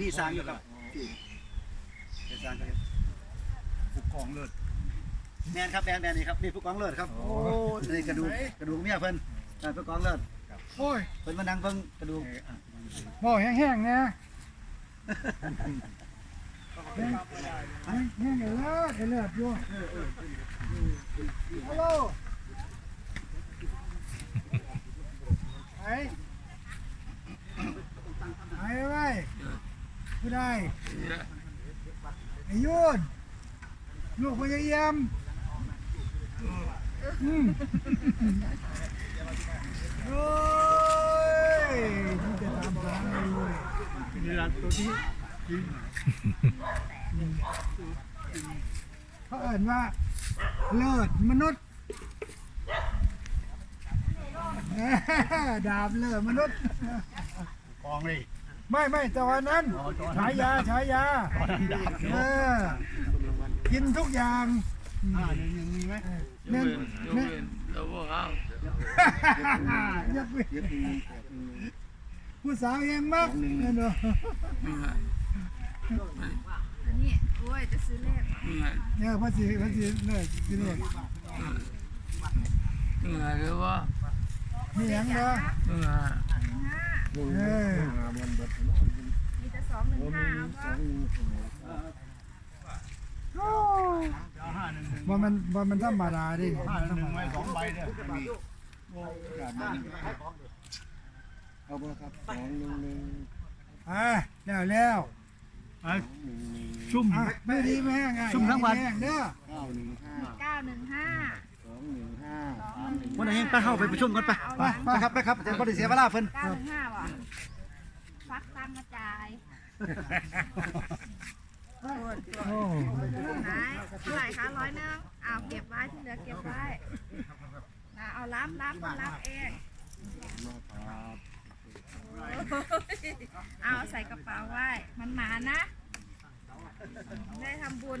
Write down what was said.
นี่สร้างอยู่ครับที่เป็นสร้างก็เฮ็ดผู้กองเลิศแมนครับแมนแมนนี่ครับนี่ผู้กองเลิศครับโอ้นี่กระดูกกระดูกเมียเพิ่นนั่นผู้กองเลิศโอ้ยเพิ่นมานั่งเบิ่งกระดูกบ่แห้งๆนะแห้งแห้งเลิศเลิศอยู่ฮัลโหลไอ้ไอ้ไว้ ผู้ใดไอ้ยุนลูกพยายามอืมโอ้ยที่จะทำร้ายเลยนี่ร้านตัวนี้เขาเอ่นว่าเลิศมนุษย์ดาบเลิศมนุษย์กองเลย ไม่ไม่แต่วันนั้นฉายาฉายาเออกินทุกอย่างอ่าหนึ่งหนึ่งมีไหมเน้นเน้นแล้วพวกเขายักเว้ยผู้สาวเองมากเนอะนี่โอ้ยจะซื้อเลขเนี่ยพระสีพระสีเนี่ยสีเนี่ยหรือว่ามีหยังเนาะหนึ่งห้าเออ มีแต่สองหนึ่งห้าเอาปะห้าหนึ่งหนึ่งว่ามันว่ามันธรรมดาดิห้าหนึ่งหนึ่งไว้สองใบเนี่ยมีโอ้กาดมันเอาบ่ครับ2 1อะแล้วแล้วอะซุ่มอะไม่ดีไม่แห้งอะซุ่มทั้งวันแห้งเด้อ9 1เก้าหนึ่งห้า5 2 1 5สองหนึ่ง วันนี้ไปเข้าไปประชุมกันไปไปไปครับไปครับจะบ่ได้เสียเวลาเพิ่นเก้าหนึ่งห้าว่ะฟักตังกระจายโอ้ไหนเท่าไหร่คะร้อยหนึงเอาเก็บไว้ที่เหลือเก็บไว้นะเอารับรับรับเองเอาใส่กระเป๋าไว้ มันหนานะ ได้ทำบุญ